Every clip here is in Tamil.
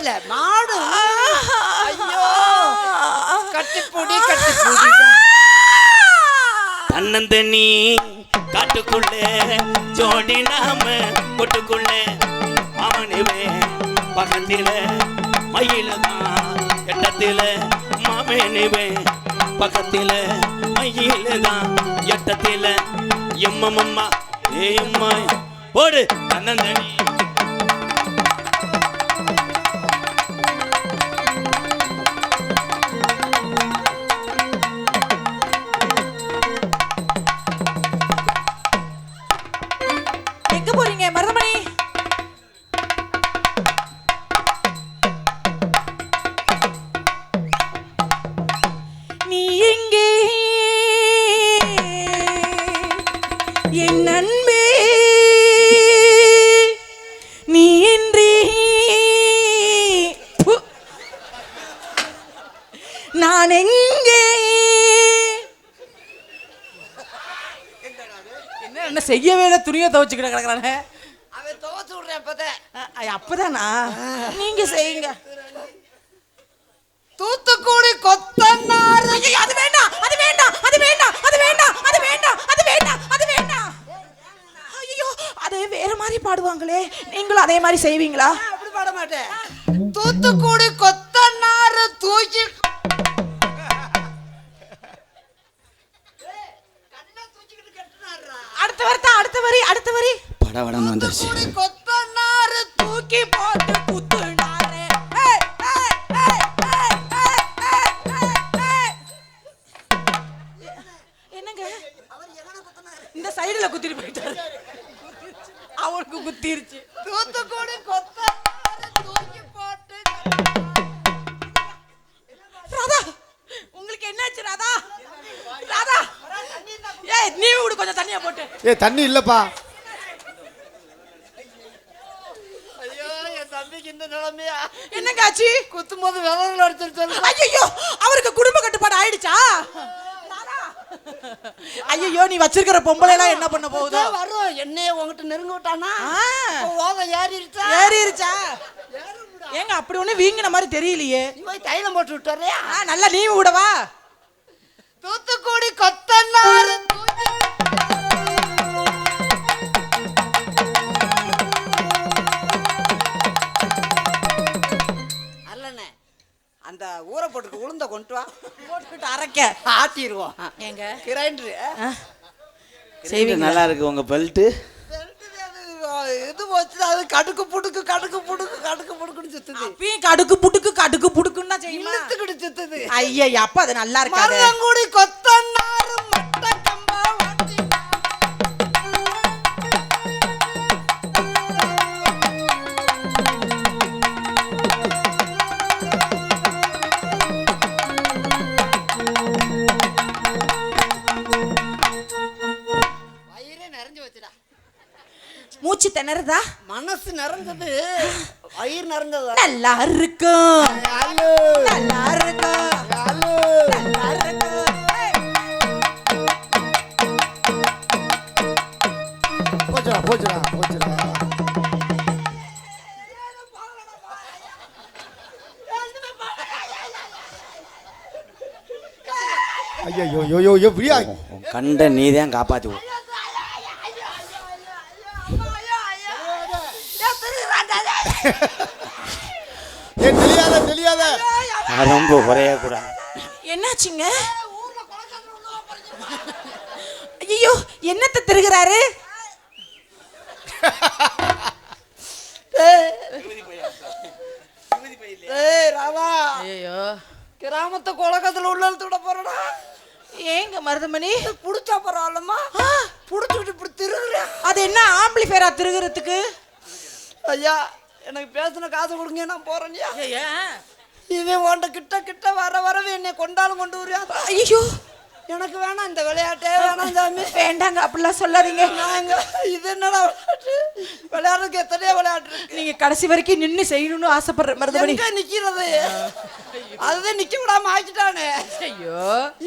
இல்ல மாடு. ஐயோ. கட்டிப்பூடி கட்டிப்பூடி. தன்னந்தனி காட்டுக்குள்ள ஜோடி நாம கொட்டுக்குள்ள மாமனிவே பக்கத்தில மயில தான் எட்டத்தில மாமனிவே பக்கத்தில மயில தான் எட்டத்தில எம்மம்மா ஏ அம்மா. போடு தன்னந்தனி செய்யவே இல்லை துணியை துவைச்சுக்கிட்டு கிடக்குறானே. அவன் துவச்சு விடுறேன் அப்பதான் அப்பதானா? நீங்க செய்யுங்க. தூத்துக்குடி கொத்தனார். அது வேண்டாம் அது வேண்டாம் அது வேண்டாம் அது வேண்டாம் அது வேண்டாம் அது வேண்டாம் அது வேண்டாம். ஐயோ அது வேற மாதிரி பாடுவாங்களே. நீங்களும் அதே மாதிரி செய்வீங்களா? அப்படி பாட மாட்டேன். தூத்துக்குடி அடுத்த வரி படவடம் வந்துருச்சு. கொத்தனார் தூக்கி போட்டு குத்துனாரே. என்னங்க? இந்த சைடுல குத்திட்டு போயிட்டாரு. அவருக்கு குத்திருச்சு. தூத்துக்குடி கொத்தனார் தூக்கி போட்டு ராதா உங்களுக்கு என்னாச்சு ராதா? ராதா ஏய் நீ விடு கொஞ்சம் தண்ணியா போட்டு. ஏ தண்ணி இல்லப்பா ஐயோ என் தம்பிக்கு இந்த நிலைமையா என்னங்க ஆச்சு குத்தும் போது விரல் அடிச்சிருச்சு ஐயோ அவருக்கு குடும்ப கட்டுப்பாடு ஆயிடுச்சா ஐயோ நீ வச்சிருக்கிற பொம்பளை எல்லாம் என்ன பண்ண போகுதோ? வரும். என்னைய உங்ககிட்ட நெருங்க விட்டானா ஆ, ஓத ஏறிடுச்சா ஏறிருச்சா? ஏங்க அப்படி ஒண்ணு வீங்கின மாதிரி தெரியலையே. நீ போய் தைலம் போட்டு விட்டுறியா நல்லா நீ விடவா தூத்துக்குடி கொத்தனார் அந்த ஊரை போட்டுக்கு உளுந்த கொண்டு வா. போட்டுக்கிட்டு அரைக்க ஆட்டிடுவோம் ஏங்க? கிரைண்டரு. செய்வீங்களா? நல்லா இருக்கு உங்க பெல்ட்டு. இது போச்சு அது கடுக்கு புடுக்கு கடுக்கு புடுக்கு கடுக்கு புடுக்குன்னு சுத்துது. அப்பயும் கடுக்கு புடுக்கு கடுக்கு புடுக்குன்னு தான் செய்யுமா? இழுத்துக்கிட்டு சுத்துது. ஐயா அப்ப அது நல்லா இருக்காது. மருதங்குடி கொத்தனார் திணறுதா மனசு நிறைஞ்சது வயிறு நிறைஞ்சதா நல்லா இருக்கும் ஹலோ நல்லா இருக்கும் நல்லா இருக்கும். போச்சுடா போச்சுடா போச்சுடா. ஐயோ யோ யோ யோ பிரியா உன் கண்ட நீ தான் காப்பாத்தி விடு. ஏ தெரியாத தெரியாத. ரொம்ப குறைய கூடாது என்னாச்சுங்க? ஐயோ என்னத்தை திருகிறாரு? ஏய் ராவா ஐயோ கிராமத்து குலகத்துல உள்ள விட போறடா. ஏங்க மருதமணி? புடிச்சா பரவாயில்லம்மா புடிச்சுட்டு இப்படி திருடுறேன் அது என்ன ஆம்பிளிஃபேரா திருகிறதுக்கு? ஐயா எனக்கு பேசின காசு கொடுங்க நான் போறேன்யா ஐயா இவன் உன்ட கிட்ட கிட்ட வர வரவே என்னை கொண்டாலும் கொண்டு வரியா ஐயோ. எனக்கு வேணாம் இந்த விளையாட்டே வேணாம் சாமி. வேண்டாங்க அப்படிலாம் சொல்லாதீங்க. நாங்க இது என்னடா விளையாட்டு? விளையாடுறதுக்கு எத்தனையோ விளையாட்டு இருக்கு. நீங்க கடைசி வரைக்கும் நின்னு செய்யணும்னு ஆசைப்படுற மருதமணி. நிக்கிறது? அதுதான் நிக்க விடாம ஆக்கிட்டானே. ஐயோ.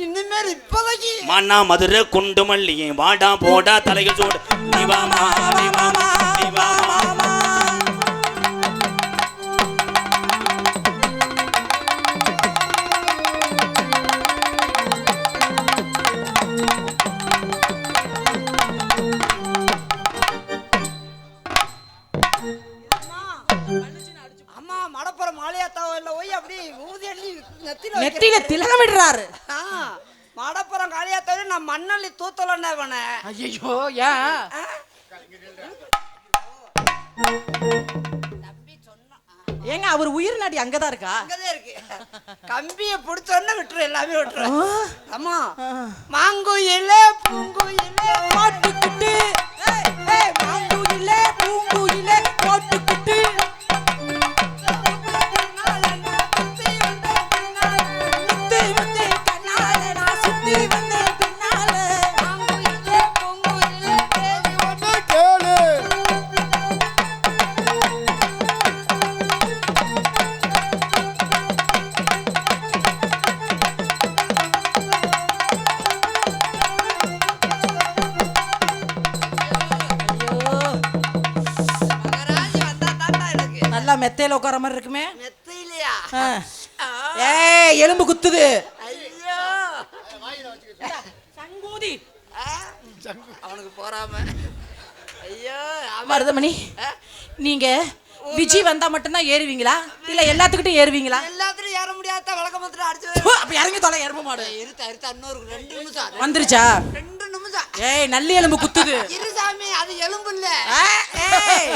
இனிமேல் இப்போதைக்கு. மண்ணா மதுரை குண்டு மல்லிகை வாடா போடா தலைகள் சூடு. நெத்தியில திலகமிடுறாரு ஆ மடப்புறம் காளியாத்தாவே நான் மண்ணள்ளி தூத்தலன்னா ஐயோ ஏன்? ஏங்க அவர் உயிர் நாடி அங்கதான் இருக்கா? அங்கதான் இருக்கு. கம்பிய பிடிச்சோன்னு விட்டுரு எல்லாமே விட்டுரு. அம்மா மாங்குயிலே பூங்குயிலே. போட்டுக்கிட்டு மாங்குயிலே பூங்குயிலே போட்டுக்கிட்டு உட்கார மாதிரி இருக்குமே? மெத்தையிலையா ஆ. ஏய் எலும்பு குத்துது. ஐயோ. சங்கூதி? அவனுக்கு போறாம. ஐயோ மருதமணி நீங்க விஜய் வந்தா மட்டும்தான் ஏறுவீங்களா? இல்ல எல்லாத்துக்கிட்டும் ஏறுவீங்களா? எல்லாத்துலயும் ஏற முடியாத வழக்க மாத்திரம் அடிச்சு அப்ப இறங்கி தொலை எரும மாடு. இருத்தா இருத்தா இன்னொரு ரெண்டு நிமிஷம் வந்துருச்சா? ரெண்டு நிமிஷம். ஏய் நல்லி எலும்பு குத்துது. இரு சாமி அது எலும்பு இல்ல. ஏய்.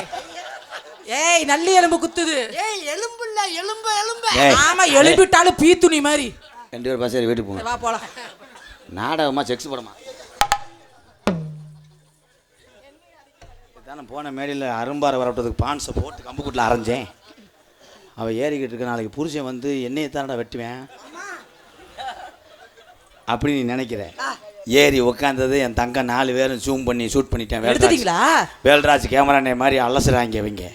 ஏய் நல்லி எலும்பு குத்துது. ஏய் எலும்பு இல்ல எலும்பு எலும்பு. ஏய். ஆமா எலும்பிட்டாலும் பீ துணி மாதிரி. ரெண்டு பேரும் பஸ் ஏறி வீட்டுக்கு போங்க. வா போலாம். நாடகமா செக்ஸ் படமா? இதான போன மேடையில் அரும்பாறை வரப்பட்டதுக்கு பான்ஸை போட்டு கம்புக்குட்டில் அரைஞ்சேன். அவள் ஏறிக்கிட்டு இருக்க நாளைக்கு புருஷன் வந்து என்னையை தானடா வெட்டுவேன்? அப்படி நீ நினைக்கிற? ஏறி உட்காந்தது என் தங்க நாலு பேரும் ஜூம் பண்ணி ஷூட் பண்ணிட்டேன். வேல்ராஜ் எடுத்துட்டீங்களா? வேல்ராஜ் கேமரானே மாதிரி அலசுறாங்க இவங்க.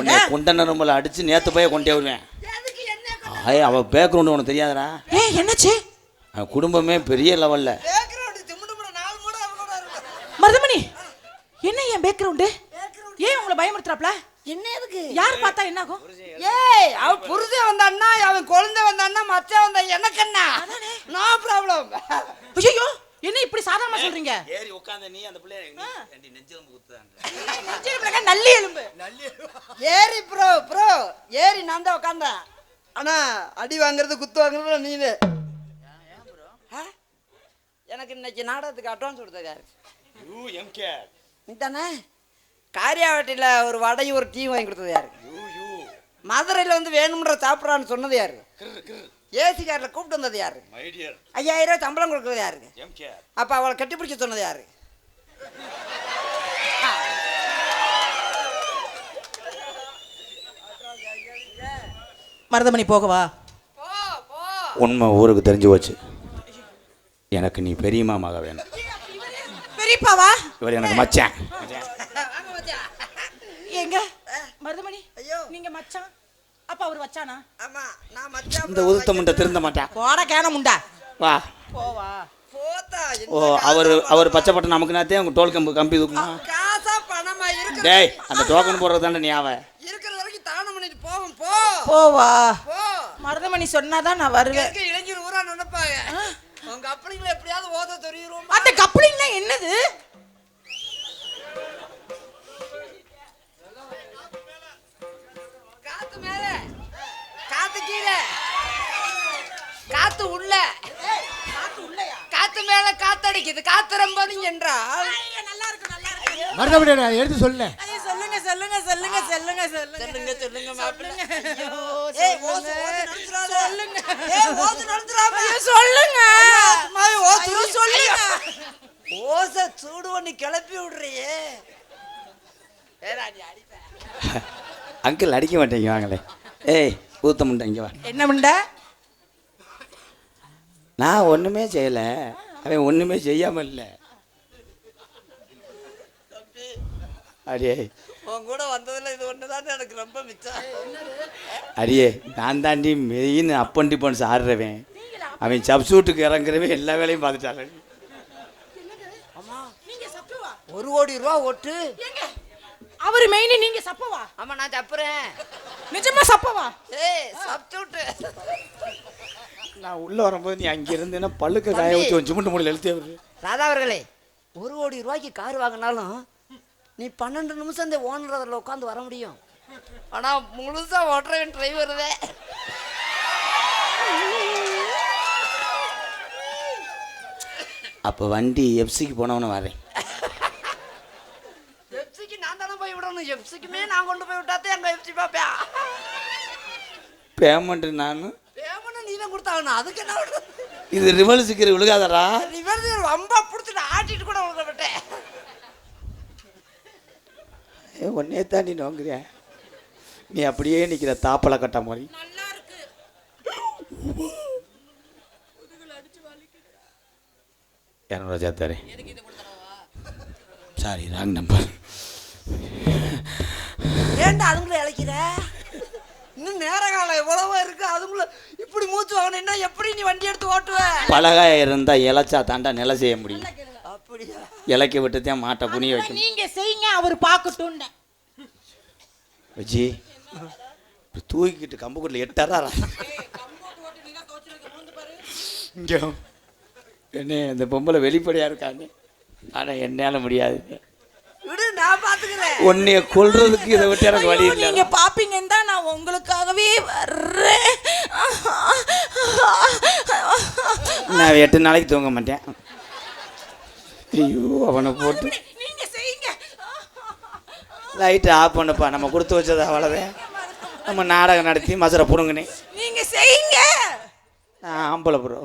உன்னை குண்ட நரம்புல அடிச்சு நேத்து போய் கொண்டே வருவேன். எதுக்கு என்ன ஐய் அவள் பேக்ரவுண்டு உனக்கு தெரியாதடா. ஏய் என்னாச்சு? அவன் குடும்பமே பெரிய லெவலில். பேக்ரவுண்ட் திமுடு முட நாலு மூட அவனோட இருக்கு. மருதமணி என்ன என் பேக்ரவுண்டு? ஏன் உங்களை பயமுறுத்துறாப்ல? என்ன எதுக்கு? யார் பார்த்தா என்ன ஆகும் ஏய் அவன் புருஷன் வந்தான்னா அவன் குழந்தை வந்தான்னா மச்சான் வந்தா எனக்கு என்ன? நோ ப்ராப்ளம் ஐயோ என்ன இப்படி சாதாரணமா சொல்றீங்க? ஏறி உட்காந்த நீ அந்த பிள்ளைய நெஞ்செலும்பு குத்துதான்ற? நெஞ்சில பிள்ளைங்க நல்லி எலும்பு. ஏறி ப்ரோ ப்ரோ ஏறி நான் தான் உட்காந்தேன் ஆனா அடி வாங்குறது குத்து வாங்குறது நீனு. ஆ? எனக்கு இன்னைக்கு நாடகத்துக்கு அட்வான்ஸ் கொடுத்தது யூ எம்கே. நீ தானே காரியாவட்டியில் ஒரு வடையும் ஒரு டீ வாங்கி கொடுத்தது யாரு? மதுரையில் வந்து வேணும்ன்ற சாப்பிட்றான்னு சொன்னது யாரு? ஏசி காரில் கூப்பிட்டு வந்தது யாரு? மை டியர் ஐயாயிரம் ரூபாய் சம்பளம் கொடுக்குறது யாருக்கு எம்கே அப்போ அவளை கட்டிப்பிடிக்க சொன்னது யாரு? மருதமணி போகவா போ போ. உண்மை ஊருக்கு தெரிஞ்சு போச்சு. எனக்கு நீ பெரிய மாமாக வேணும். பெரியப்பாவா? இவர் எனக்கு மச்சான். எங்க மருதமணி ஐயோ. நீங்க மச்சான்? அப்ப அவர் வச்சானா? ஆமா நான் மச்சான் இந்த உதுத்த முண்டை திருந்த மாட்டான் போட கேன முண்டா. வா. போவா. போத்தா ஓ அவர் அவர் பச்சை பட்டம் நமக்கு நாத்தே அவங்க டோல் கம்பு கம்பி தூக்குமா? காசா பணமா இருக்கிற டேய் அந்த டோக்கன் போடுறது தானே நீ அவ இருக்கிற வரைக்கும் தானம் பண்ணிட்டு போவோம் போ. போவா. போ. மருதமணி சொன்னாதான் நான் வருவேன். இருக்க இளைஞர் ஊரா நினைப்பாங்க? உங்க அப்படிங்களை எப்படியாவது ஓத தெரியுறோம் அந்த கப்ளிங்னா என்னது? காத்து கீழே காத்து உள்ள. காத்து மேல காத்தடிக்குது. காத்து ரொம்ப என்றால். நல்லா இருக்கு நல்லா இருக்கு மருதமணி நான் எடுத்து சொல்லுங்க சொல்லுங்க. சொல்லுங்க சொல்லுங்க சொல்லுங்க. சொல்லுங்க. சொல்லுங்க. மாப்பிள்ளை ஐயோ, ஏய் ஓசு சொல்லுங்க. சொல்லுங்க. ஏய் ஓசு சூடு பண்ணி கிளப்பி விடுறியே. ஏடா நீ அடிப்ப. அங்கிள் அடிக்க மாட்டேங்க வாங்களே ஏய் ஊத்த முண்டை இங்கே வா. என்ன முண்டை? நான் ஒன்றுமே செய்யலை. அவன் ஒன்றுமே செய்யாமல் இல்லை. அடியே. உன் கூட வந்ததுல இது ஒண்ணுதான் எனக்கு ரொம்ப மிச்சம். அடியே நான் தாண்டி மெயின் அப்பன் டிப்பன்ஸ் ஆடுறவன். அவன் சப்சூட்டுக்கு இறங்குறவன் எல்லா வேலையும் சப்புவா ஒரு கோடி ரூபா ஓட்டு. ஏங்க அவர் மெயின் நீங்க சப்பவா? ஆமா நான் தப்புறேன் நிஜமா சப்பவா? ஏய் சப்ஸ்டியூட் நான் உள்ளே வரும்போது நீ அங்கே இருந்தேன்னா பல்லுக்கு காய வச்சு ஒரு சிமெண்ட் மூடியில் எழுத்தே வருது ராதா அவர்களே ஒரு கோடி ரூபாய்க்கு கார் வாங்கினாலும் நீ பன்னெண்டு நிமிஷம் இந்த ஓனர் அதில் உட்காந்து வர முடியும். ஆனால் முழுசாக ஓட்டுறவன் டிரைவர் தான் அப்போ வண்டி எஃப்சிக்கு போனவன வரேன் எப்சிக்கு நான் தானே எப்சிக்குமே நான் கொண்டு போய் விட்டாத்தே எங்கள் எப்சி பாப்பா பேமெண்ட் நான்? பேமெண்ட் நீ தான் கொடுத்தாகணும். அதுக்கு என்ன இது ரிவல் சிக்கிற விழுகாதடா. ரிவர்ஸ் ரொம்ப பிடிச்சிட்டு ஆட்டிட்டு கூட விட விட்டேன். ஏ ஒன்னே தாண்டி நோங்குறிய நீ அப்படியே நிற்கிற தாப்பலை கட்ட மாதிரி. நல்லா இருக்கு இரநூறுவா சேர்த்தாரு சாரி ராங் நம்பர் ஏன்டா அதுங்களை இழைக்கிற? இன்னும் நேர காலம் எவ்வளவோ இருக்கு அதுக்குள்ள இப்படி மூச்சு வாங்கினா எப்படி நீ வண்டி எடுத்து ஓட்டுவ? பலகாய இருந்தால் இலைச்சா தாண்டா நிலை செய்ய முடியும். அப்படியா? இலைக்க விட்டு தான் மாட்டை புனிய வைக்கணும். நீங்க செய்யுங்க அவர் பார்க்கட்டும் வச்சி இப்படி தூக்கிட்டு கம்புக்குட்டில் எட்டாரா இங்கே என்ன இந்த பொம்பளை வெளிப்படையாக இருக்காங்க ஆனால் என்னால் முடியாது. விடு நான் பாத்துக்கிறேன். உன்னைய கொல்றதுக்கு இதை விட்டு எனக்கு வழி இல்லை. நீங்க பாப்பீங்கன்னு தான் நான் உங்களுக்காகவே வர்றேன். நான் எட்டு நாளைக்கு தூங்க மாட்டேன். ஐயோ அவனை போட்டு. நீங்க செய்யுங்க. லைட்டை ஆஃப் பண்ணப்பா. நம்ம கொடுத்து வச்சது அவ்வளோதான் நம்ம நாடகம் நடத்தி மசரை புடுங்கினேன். நீங்க செய்யுங்க. நான் ஆம்பளை ப்ரோ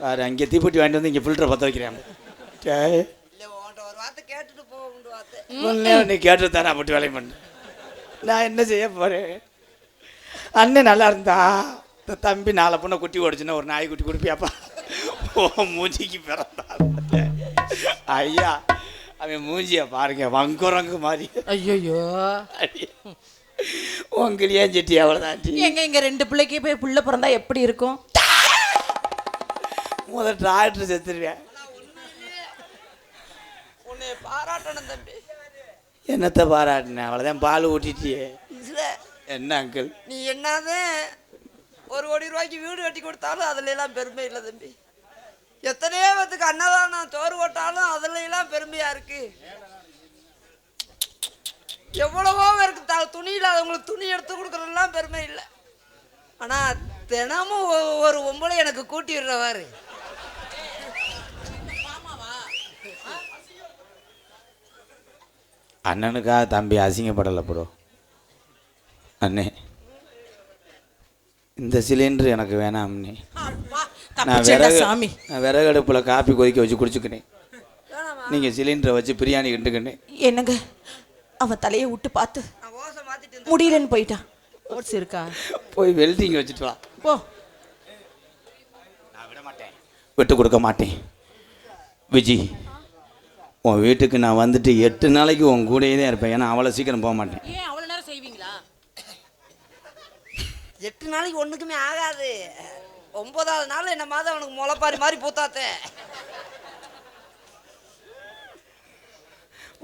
வேறு அங்கே தீப்பெட்டி வாங்கிட்டு வந்து இங்கே ஃபில்டரை பற்ற வைக்கிறேன் சரி இல்ல உன்கிட்ட ஒரு வார்த்தை கேட்டுட்டு போகுண்டு வார்த்தை உன்னையும் நீ கேட்டு தானே அப்படி வேலையை பண்ண. நான் என்ன செய்ய போகிறேன் அண்ணன் நல்லா இருந்தா இந்த தம்பி நாலு பொண்ணை குட்டி ஓடிச்சுன்னா ஒரு நாய் குட்டி கொடுப்பியாப்பா. ஓ மூஞ்சிக்கு பிறந்தா ஐயா அவன் மூஞ்சிய பாருங்க வங்குரங்கு மாதிரி. ஐயோ உங்களையே செட்டி அவ்வளோதான் எங்க இங்க ரெண்டு பிள்ளைக்கு போய் புள்ள பிறந்தா எப்படி இருக்கும்? முதல் டிராக்டர் செத்துருவேன். உன்னை பாராட்டணும் தம்பி. என்னத்தை பாராட்டினேன் அவ்வளோதான் பால் ஊட்டிட்டியே. என்ன அங்கிள்? நீ என்னதான் ஒரு கோடி ரூபாய்க்கு வீடு கட்டி கொடுத்தாலும் அதுல எல்லாம் பெருமை இல்லை தம்பி. எத்தனையோ பேத்துக்கு அன்னதானம் சோறு போட்டாலும் அதுல எல்லாம் பெருமையா இருக்கு. எவ்வளவோ பேருக்கு த துணி இல்லாதவங்களுக்கு துணி எடுத்து கொடுக்குறதெல்லாம் பெருமை இல்லை. ஆனா தினமும் ஒரு ஒம்பளை எனக்கு கூட்டி விடுறவாரு அண்ணனுக்காக தம்பி அசிங்கப்படலை ப்ரோ. அண்ணே இந்த சிலிண்டர் எனக்கு வேணாம் அண்ணே. நான் விறகு சாமி. நான் விறகு அடுப்பில் காப்பி கொதிக்க வச்சு குடிச்சுக்கினேன். நீங்கள் சிலிண்டரை வச்சு பிரியாணி கிண்டுக்கினேன் என்னங்க? அவன் தலையை விட்டு பார்த்து நான் ஓசை மாத்திட்டு முடியலன்னு போயிட்டான். ஓட்ஸ் இருக்கா? போய் வெல்டிங் வச்சுட்டு வா. போ. நான் விட மாட்டேன். விட்டு கொடுக்க மாட்டேன். விஜி உன் வீட்டுக்கு நான் வந்துட்டு எட்டு நாளைக்கு உன் கூடயே தான் இருப்பேன். ஏன்னா அவ்வளோ சீக்கிரம் போக மாட்டேன். ஏன் அவ்வளவு நேரம் செய்வீங்களா? எட்டு நாளைக்கு ஒண்ணுக்குமே ஆகாது. ஒன்பதாவது நாள் என்ன மாதிரி அவனுக்கு முளைப்பாரி மாதிரி பூத்தாத்தே.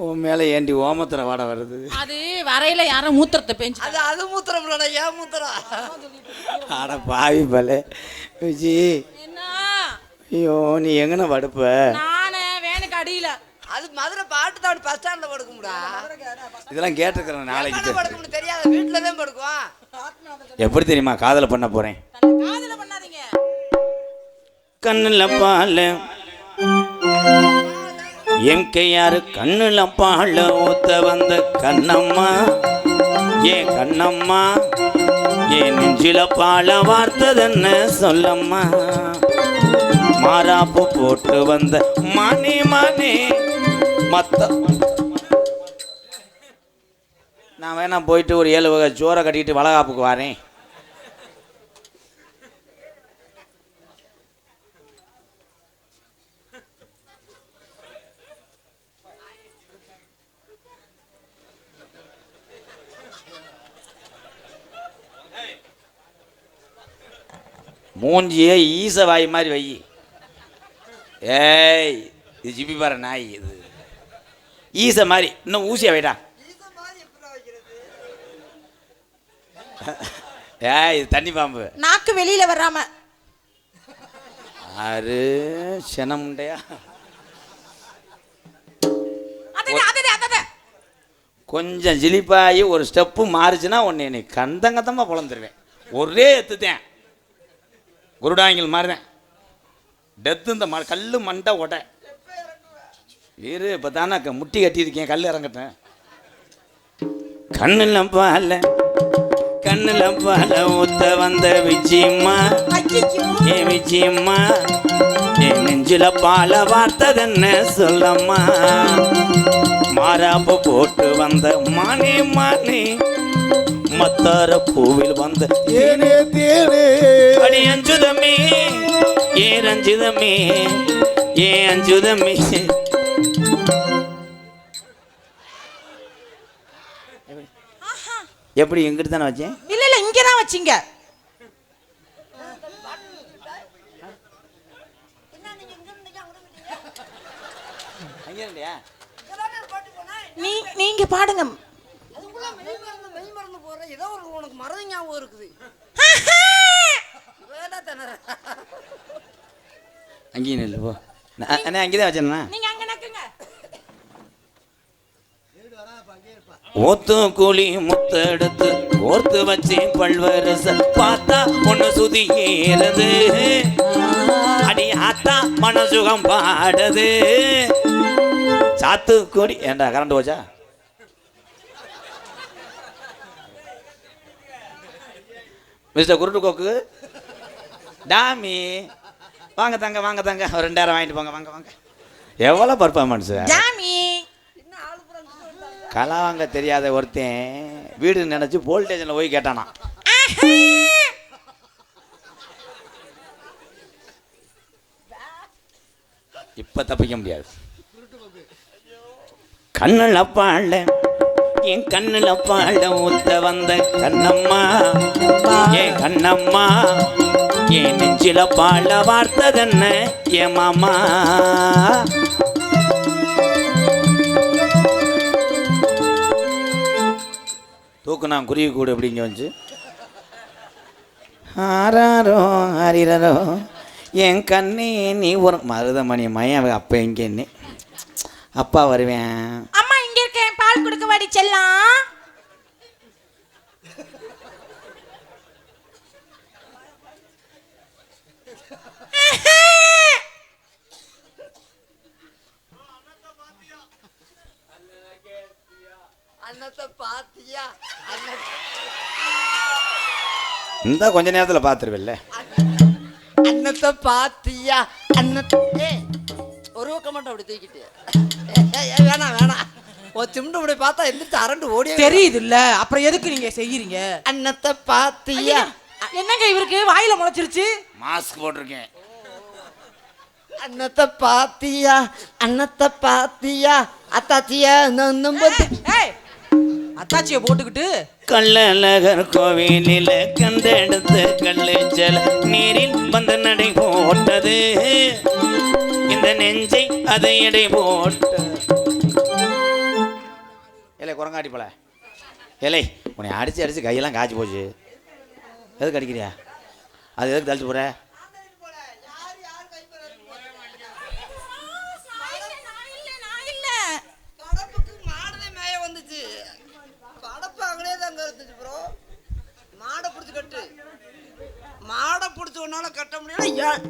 உன் மேலே ஏண்டி ஓமத்திர வாடை வருது? அது வரையில யாரும் மூத்திரத்தை பெஞ்சு அது அது மூத்திரம் இல்லடா ஏன் மூத்திரம்? அட பாவி பலே. விஜி. என்ன? ஐயோ நீ எங்கன படுப்ப? அடியில அது மதுரை பாட்டு தான் பஸ் ஸ்டாண்ட்ல படுக்கும்டா. இதெல்லாம் கேட்டிருக்கிறேன் நாளைக்கு. படுக்கும்னு தெரியாது வீட்டுல தான் படுக்கும் எப்படி தெரியுமா? காதலை பண்ண போகிறேன் காதுல பண்ணாதீங்க. கண்ணில் பால். என் கையாரு கண்ணில் பால். ஊத்த வந்த கண்ணம்மா. ஏன் கண்ணம்மா ஏன் நெஞ்சில பால வார்த்ததென்ன சொல்லம்மா. மாறாப்பு போட்டு வந்த மணி மணி. மத்த நான் வேணா போயிட்டு ஒரு ஏழு வகை சோறை கட்டிட்டு வளகாப்புக்கு வரேன். மூஞ்சியே ஈச வாய் மாதிரி வை. ஏய் இது ஜிபி பாரு நாய் இது. ஈச மாதிரி. இன்னும் ஊசியா வைடா. ஏய் இது தண்ணி பாம்பு. நாக்கு வெளியில வராம. ஆறு செனமுண்டையா கொஞ்சம் ஜிலிப்பாகி ஒரு ஸ்டெப்பு மாறுச்சுன்னா உன்னை நீ கந்தங்கத்தமாக பொழந்துருவேன் ஒரே எத்துத்தேன். குருடாங்கில் மாதிரிதான் டெத்து இந்த ம கல் மண்டை உட இரு இப்போ தானே முட்டி கட்டியிருக்கேன் கல் இறங்கட்டேன் கண்ணில் பால கண்ணில் பால ஊத்த வந்த விஜயம்மா. ஏ விஜயம்மா என் நெஞ்சில பால வார்த்ததென்ன சொல்லம்மா. மாறாப்பு போட்டு வந்த மானே மானே. மத்தார பூவில் வந்த தேனே தேனே. அடி அஞ்சுதமே ஏ ரஞ்சிதமே ஏ அஞ்சுதமே. எப்படி எங்கிட்ட தானே வச்சேன்? இல்ல இல்ல இங்கதான் வச்சீங்க. அங்கே இல்லையா நீ நீங்க பாடுங்க. அதுக்குள்ள மெய் மறந்து மெய் மறந்து போற ஏதோ ஒரு உனக்கு மறதி ஞாபகம் இருக்குது அங்கேயும் இல்லை போ. நான் அங்கே தான் வச்சேண்ணா ஓத்து கூலி முத்து எடுத்து ஓர்த்து வச்சு பல்வரச பார்த்தா ஒண்ணு சுதி ஏறது. அடி ஆத்தா மனசுகம் பாடுது. சாத்து கோடி ஏண்டா கரண்ட் போச்சா? மிஸ்டர் குருட்டு கோக்கு டாமி வாங்க தங்க வாங்க தங்க. ஒரு ரெண்டாயிரம் வாங்கிட்டு போங்க வாங்க வாங்க. எவ்வளோ பர்ஃபார்மன்ஸு ஜாமி! களை வாங்க தெரியாத ஒருத்தன் வீடு நினச்சி ஸ்டேஷனில் போய் கேட்டானா இப்போ தப்பிக்க முடியாது. கண்ணில் பாழ என் கண்ணில் பாழ ஊத்த வந்த கண்ணம்மா. என் கண்ணம்மா என் நெஞ்சில பாழ வார்த்ததென்ன? என் மாமா. தூக்குனா குருவி கூடு எப்படிங்க வந்துச்சு ஆராரோ ஆரிரரோ என் கண்ணே நீ ஒரு மருதமணி மயம் அப்போ எங்கே என்ன அப்பா வருவேன். அம்மா இங்க இருக்கேன். பால் கொடுக்க வாடி செல்லாம். பாத்தியா அன்னத்தை இந்த கொஞ்ச நேரத்தில் பார்த்துருவில்ல. அன்னத்தை பாத்தியா அன்னத்தை ஒரு பக்கம் மட்டும் அப்படி தூக்கிட்டு. வேணாம் வேணாம். ஒரு சிம்டு இப்படி பார்த்தா எந்திரிச்சு அரண்டு ஓடியே தெரியுது இல்ல அப்புறம் எதுக்கு நீங்க செய்யறீங்க? அன்னத்தை பாத்தியா என்னங்க இவருக்கு? வாயில முளைச்சிருச்சு. மாஸ்க் போட்டிருக்கேன். அன்னத்தை பாத்தியா அன்னத்தை பாத்தியா அத்தாச்சியா நம்ம ஏய் அத்தாச்சிய போட்டுக்கிட்டு கள்ளழகர் கோவிலில் கண்டெடுத்து கல்லுச்சல் நீரில் வந்து நடை போட்டது. இந்த நெஞ்சை அதை எடை போட்ட ஏலே குரங்காட்டி போல. ஏலே உன்னை அடிச்சு அடிச்சு கையெல்லாம் காய்ச்சி போச்சு. எதுக்கு அடிக்கிறியா? அது எதுக்கு தள்ளிட்டு போற கடப்புக்கு மாடுதே மேய வந்துச்சு கடப்பு அங்கனே தான் இருந்துச்சு ப்ரோ மாடை பிடிச்சி கட்டு மாடை கட்ட முடியல ஏன்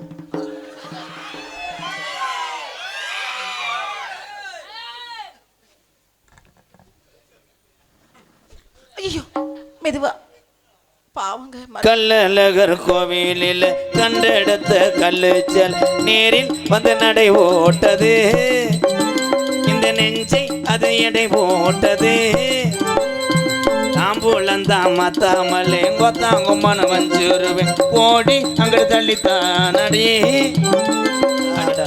ஐயோ மெதுவா. பாவங்க கோவிலில் கண்டெடுத்த கல்லுச்சல் நேரில் வந்து நடை ஓட்டது. இந்த நெஞ்சை அதை எடை போட்டது. மத்தாமலே கொத்தாங்கும்மன வஞ்சுருவேன் ஓடி அங்கிட்டு தள்ளித்தான் அடி அடடா.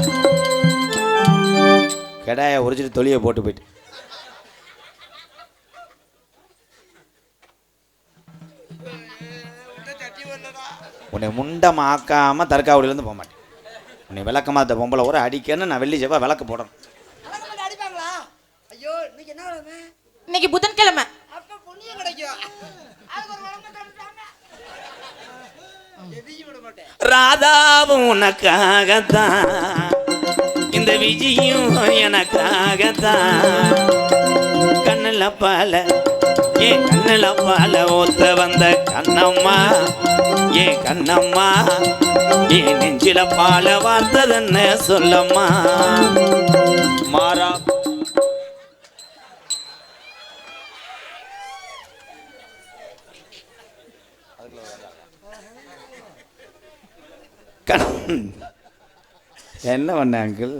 கெடாய உரிச்சிட்டு தொலியை போட்டு போயிட்டு. உன்னை முண்டமாக்காம தற்காவடியிலேருந்து போக மாட்டேன். உன்னை விளக்கமாத்த பொம்பளை ஒரு அடிக்கன்னு நான் வெள்ளி செவ்வாய் விளக்கு போடணும். அடிப்பாங்களா? ஐயோ இன்னைக்கு என்ன கிழமை? இன்னைக்கு புதன்கிழமை அப்ப புண்ணியம் கிடைக்கும் அதுக்கு ஒரு வழக்கம் தந்துட்டாங்க. எதையும் விட மாட்டேன் ராதாவும் உனக்காகத்தான். இந்த விஜயும் எனக்காகத்தான். கண்ணில் பால ஏ கண்ணில் பால ஒத்த வந்த கண்ணம்மா ஏ கண்ணம்மா ஏ நெஞ்சில பால வார்த்ததென்ன சொல்லம்மா? மாறா என்ன பண்ண அங்கிள்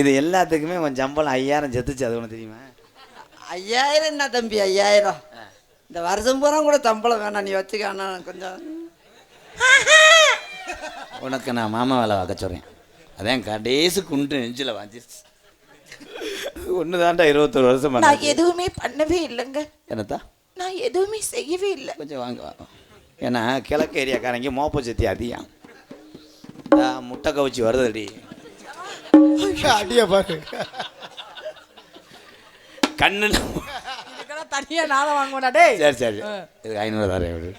இது எல்லாத்துக்குமே உன் சம்பளம் ஐயாயிரம் செத்துச்சு அது ஒன்று தெரியுமா? ஐயாயிரம் என்ன தம்பி ஐயாயிரம்? இந்த வருஷம் பூரா கூட சம்பளம் வேணாம் நீ வச்சுக்கானா கொஞ்சம். உனக்கு நான் மாமா வேலை பார்க்க சொல்கிறேன் அதான் கடைசி குண்டு நெஞ்சில் வாஞ்சிருச்சு. ஒன்று தாண்டா இருபத்தொரு வருஷம் நான் எதுவுமே பண்ணவே இல்லைங்க. என்னத்தா? நான் எதுவுமே செய்யவே இல்லை. கொஞ்சம் வாங்க. ஏன்னா கிழக்கு ஏரியாக்காரங்க மோப்ப சத்தி அதிகம் ஆ, முட்டை கவுச்சி வருதுடி. அடிய பாரு. கண்ணில் இதுக்கெல்லாம் தனியா நாளை வாங்குவேனா டேய். சரி சரி. இது ஐநூறு தரேன் விடு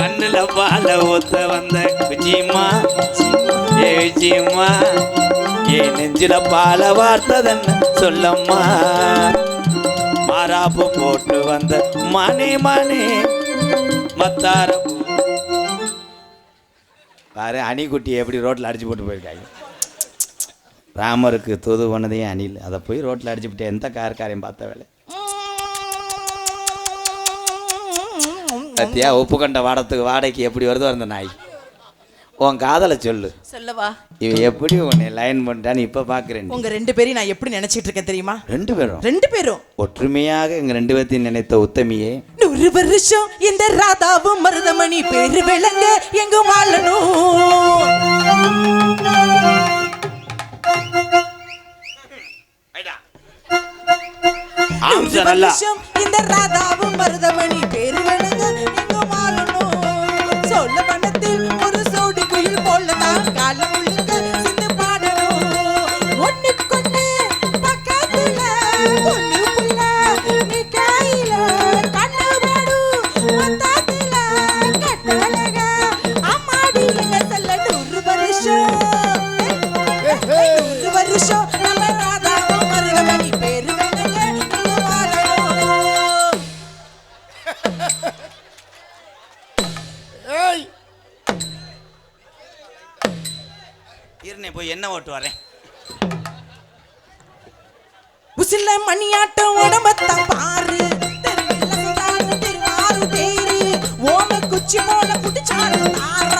கண்ணுல பால ஊத்த வந்த குச்சிமா ஏ குச்சிமா ஏ நெஞ்சில பால வார்த்ததென்ன சொல்லம்மா. மாறாப்பு போட்டு வந்த மணி மணி. மத்தார பாரு அணிக்குட்டி எப்படி ரோட்டில் அடிச்சு போட்டு போயிருக்காங்க. ராமருக்கு தூது பண்ணதையும் அணில். அதை போய் ரோட்டில் அடிச்சு எந்த காரக்காரையும் பார்த்த வேலை. சத்தியா உப்பு கண்ட வாடத்துக்கு வாடகைக்கு எப்படி வருதோ அந்த நாய். உன் காதலை சொல்லு. சொல்லவா? இவன் எப்படி உன்னை லைன் பண்ணிட்டான்னு இப்போ பார்க்குறேன் உங்க ரெண்டு பேரையும் நான் எப்படி நினைச்சிட்டு இருக்கேன் தெரியுமா? ரெண்டு பேரும்? ரெண்டு பேரும். ஒற்றுமையாக எங்க ரெண்டு பேர்த்தையும் நினைத்த உத்தமியே. நூறு வருஷம் இந்த ராதாவும் மருதமணி பேரு விளங்க எங்க வாழணும் வருஷம் இந்த ராதாவும் மருதமணி போய் என்ன ஓட்டு வரேன். உசில மணியாட்டம் உடம்பத்தான் பாரு. தெருவில்ல சுதாரு திருவாரு தேரு. ஓம குச்சி போல புடிச்சாரு தாரு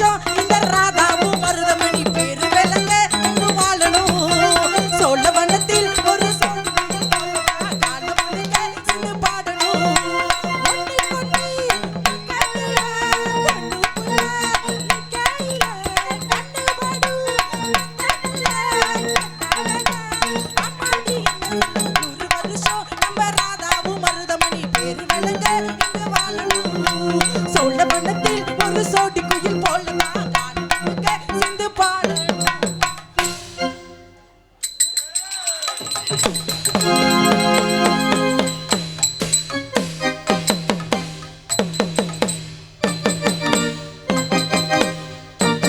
நூறு